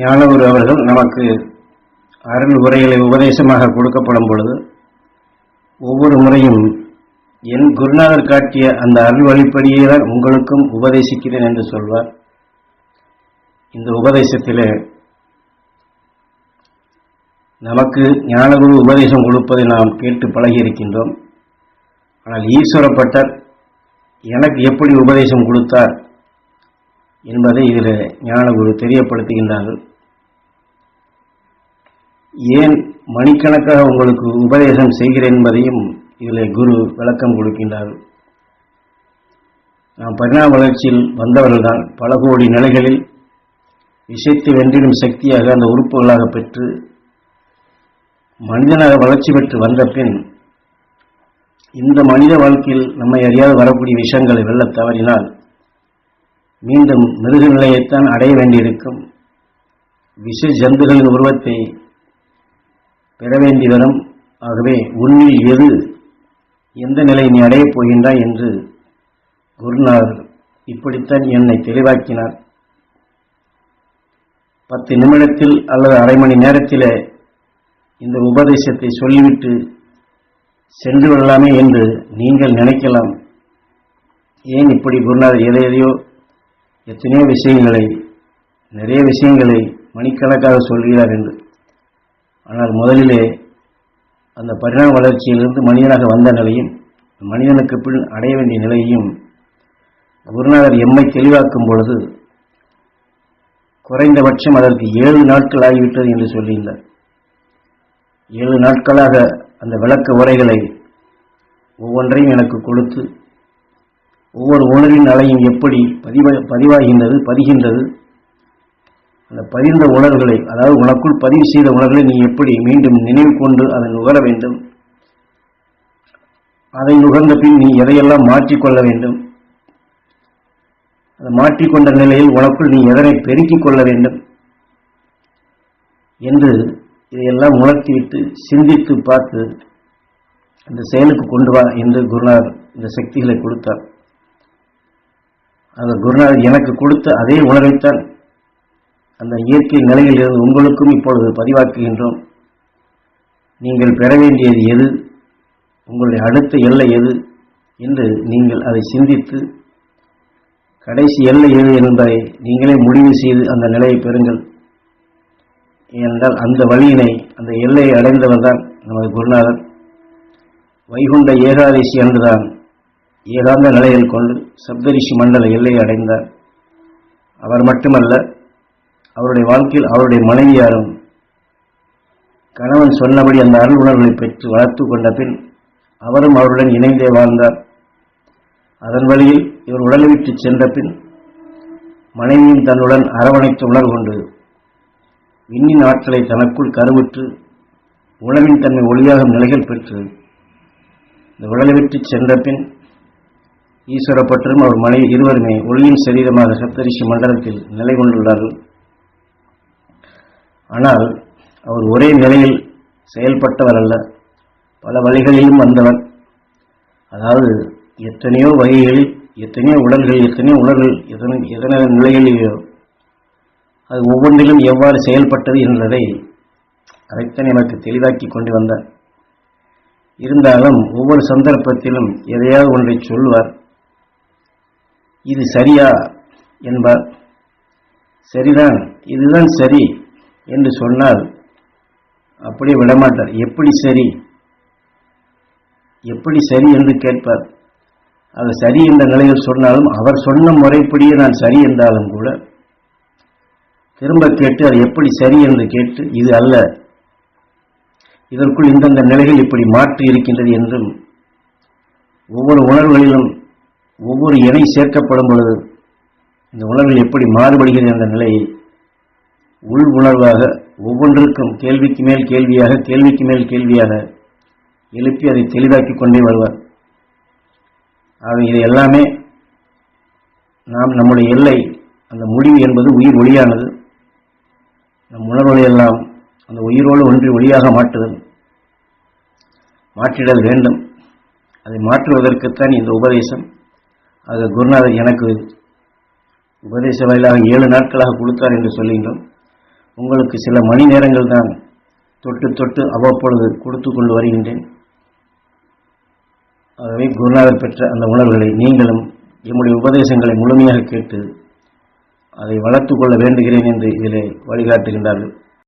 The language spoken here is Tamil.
ஞானகுரு அவர்கள் நமக்கு அருள் உரைகளை உபதேசமாக கொடுக்கப்படும் பொழுது ஒவ்வொரு முறையும் என் குருநாதர் காட்டிய அந்த அருள் வழிப்படியே தான் உங்களுக்கும் உபதேசிக்கிறேன் என்று சொல்வார். இந்த உபதேசத்திலே நமக்கு ஞானகுரு உபதேசம் கொடுப்பதை நாம் கேட்டு பழகி இருக்கின்றோம் ஆனால் ஈஸ்வரப்பட்டர் எனக்கு எப்படி உபதேசம் கொடுத்தார்? என்பதை இதில் ஞானகுரு தெரியப்படுத்துகின்றார்கள். ஏன் மணிக்கணக்காக உங்களுக்கு உபதேசம் செய்கிறேன் என்பதையும் இதில் குரு விளக்கம் கொடுக்கின்றார்கள் நாம் பரிணாம வளர்ச்சியில் வந்தவர்கள்தான். பல கோடி நிலைகளில் விஷயத்தை வென்றிடும் சக்தியாக அந்த உறுப்புகளாக பெற்று மனிதனாக வளர்ச்சி பெற்று வந்த பின் இந்த மனித வாழ்க்கையில் நம்மை அறியாது வரக்கூடிய விஷயங்களை வெல்ல தவறினால் மீண்டும் மிருக நிலையைத்தான் அடைய வேண்டியிருக்கும். விஷ ஜந்துகளின் உருவத்தை பெற வேண்டி வரும். ஆகவே உன்னில் எது? எந்த நிலை நீ அடையப் போகின்றாய் என்று குருநாதர் இப்படித்தான் என்னை தெளிவாக்கினார். பத்து நிமிடத்தில் அல்லது அரை மணி நேரத்தில் இந்த உபதேசத்தை சொல்லிவிட்டு சென்று விடலாமே என்று நீங்கள் நினைக்கலாம். ஏன் இப்படி குருநாதர் எதை எதையோ எத்தனையோ விஷயங்களை நிறைய விஷயங்களை மணிக்கணக்காக சொல்கிறார் என்று. ஆனால் முதலிலே அந்த பரிணாம வளர்ச்சியிலிருந்து மனிதனாக வந்த நிலையும் மனிதனுக்கு பின் அடைய வேண்டிய நிலையையும் குருநாதர் எம்மை தெளிவாக்கும் பொழுது குறைந்தபட்சம் அதற்கு ஏழு நாட்கள் ஆகிவிட்டது என்று சொல்லியிருந்தார். ஏழு நாட்களாக அந்த விளக்க உரைகளை ஒவ்வொன்றையும் எனக்கு கொடுத்து ஒவ்வொரு உணர்வின் அலையும் எப்படி பதிவ பதிவாகின்றது பதிகின்றது? அந்த பதிந்த உணர்வுகளை அதாவது உனக்குள் பதிவு செய்த உணர்வுகளை நீ எப்படி மீண்டும் நினைவு கொண்டு அதை நுகர வேண்டும்? அதை நுகர்ந்த பின் நீ எதையெல்லாம் மாற்றிக்கொள்ள வேண்டும்? அதை மாற்றிக்கொண்ட நிலையில் உனக்குள் நீ எதனை பெருக்கிக் கொள்ள வேண்டும்? என்று இதையெல்லாம் உணர்த்திவிட்டு சிந்தித்து பார்த்து அந்த செயலுக்கு கொண்டு வா என்று குருநாதர் இந்த சக்திகளை கொடுத்தார். அந்த குருநாதர் எனக்கு கொடுத்த அதே உணர்வைத்தான் அந்த இயற்கை நிலையில் இருந்து உங்களுக்கும் இப்பொழுது பதிவாக்குகின்றோம். நீங்கள் பெற வேண்டியது எது? உங்களுடைய அடுத்த எல்லை எது? என்று நீங்கள் அதை சிந்தித்து கடைசி எல்லை எது என்பதை நீங்களே முடிவு செய்து அந்த நிலையை பெறுங்கள். ஏனென்றால் அந்த வழியினை அந்த எல்லையை அடைந்தவர் தான் நமது குருநாதர். வைகுண்ட ஏகாதசி அன்றுதான் ஏகாந்த நிலையில் கொண்டு சப்தரிஷி மண்டல எல்லையை அடைந்தார். அவர் மட்டுமல்ல அவருடைய வாழ்க்கையில் அவருடைய மனைவியாரும் கணவன் சொன்னபடி அந்த அருள் உணர்வுகளை பெற்று வளர்த்து கொண்ட பின் அவரும் அவருடன் இணைந்தே வாழ்ந்தார். அதன் வழியில் இவர் உடலை விட்டு சென்ற பின் மனைவியும் தன்னுடன் அரவணைத்து உணர்வு கொண்டு விண்ணின் ஆற்றலை தனக்குள் கருவுற்று உணவின் தன்மை ஒளியாகும் நிலைகள் பெற்று இந்த உடலை விட்டு சென்ற பின் ஈஸ்வரப்பட்டரும் அவர் மனைவி இருவருமே ஒளியின் சரீரமாக சப்தரிஷி மண்டலத்தில் நிலை கொண்டுள்ளார்கள். ஆனால் அவர் ஒரே நிலையில் செயல்பட்டவர் அல்ல பல வழிகளிலும் வந்தவர். அதாவது எத்தனையோ வகைகளில் எத்தனையோ உடல்கள் எத்தனையோ உடல்கள் எத்தனை எத்தனை நிலைகளிலோ அது ஒவ்வொன்றிலும் எவ்வாறு செயல்பட்டது என்பதை அதைத்தான் எனக்கு தெளிவாக்கி கொண்டு வந்தார். இருந்தாலும் ஒவ்வொரு சந்தர்ப்பத்திலும் எதையாவது ஒன்றை சொல்வார். இது சரியா என்பார். சரிதான் இதுதான் சரி என்று சொன்னால் அப்படியே விடமாட்டார். எப்படி சரி? எப்படி சரி என்று கேட்பார். அது சரி என்ற நிலையில் சொன்னாலும் அவர் சொன்ன முறைப்படியே நான் சரி என்றாலும் கூட திரும்ப கேட்டு அது எப்படி சரி என்று கேட்டு இது அல்ல. இதற்குள் இந்தந்த நிலைகள் இப்படி மாற்றி இருக்கின்றது என்றும் ஒவ்வொரு உணர்வுகளிலும் ஒவ்வொரு இணை சேர்க்கப்படும் பொழுது இந்த உணர்வுகள் எப்படி மாறுபடுகிறது என்ற நிலையை உள் உணர்வாக ஒவ்வொன்றுக்கும் கேள்விக்கு மேல் கேள்வியாக கேள்விக்கு மேல் கேள்வியாக எழுப்பி அதை தெளிவாக்கி கொண்டே வருவார். ஆக இது எல்லாமே நாம் நம்முடைய எல்லை அந்த முடிவு என்பது உயிர் ஒளியானது. நம் உணர்வுகளை எல்லாம் அந்த உயிரோடு ஒன்றி ஒளியாக மாற்றுதல் மாற்றிடல் வேண்டும். அதை மாற்றுவதற்குத்தான் இந்த உபதேசம். அது குருநாதர் எனக்கு உபதேச வாயிலாக ஏழு நாட்களாக கொடுத்தார் என்று சொல்லுகின்றோம் உங்களுக்கு சில மணி நேரங்கள் தான் தொட்டு தொட்டு அவ்வப்பொழுது கொடுத்து கொண்டு வருகின்றேன். ஆகவே குருநாதர் பெற்ற அந்த உணர்வுகளை நீங்களும் எம்முடைய உபதேசங்களை முழுமையாக கேட்டு அதை வளர்த்துக் கொள்ள வேண்டுகிறேன் என்று இதிலே வழிகாட்டுகின்றார்கள்.